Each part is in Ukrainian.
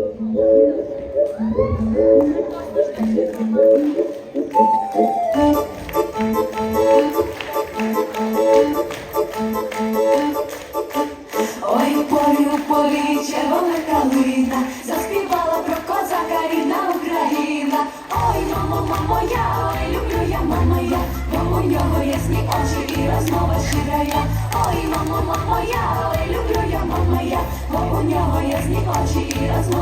Ой, у полі, червона калина, заспівала про козака рідна Україна. Ой, мамо, мамо, я, ой, люблю я, мамо, я, бо у нього ясні очі і розмова. Ой, мамо, мамо, люблю я, мамо, бо у нього ясні очі і.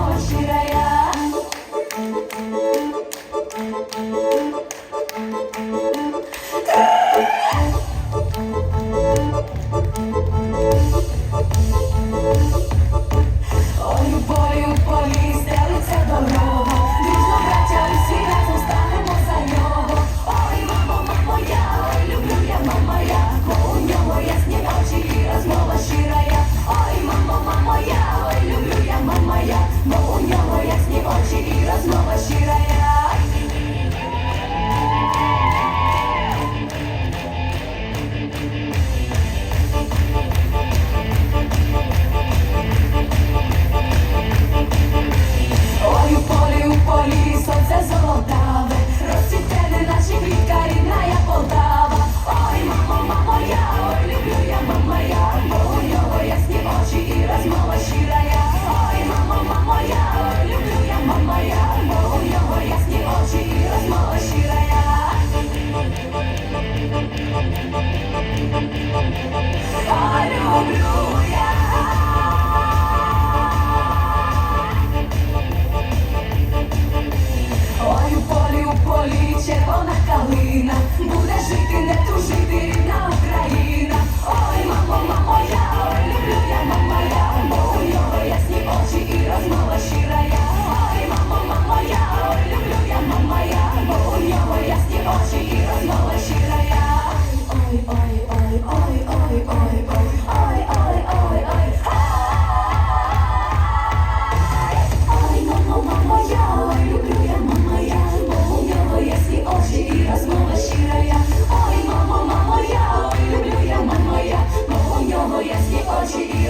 Ой, у полі, у полі червона калина. she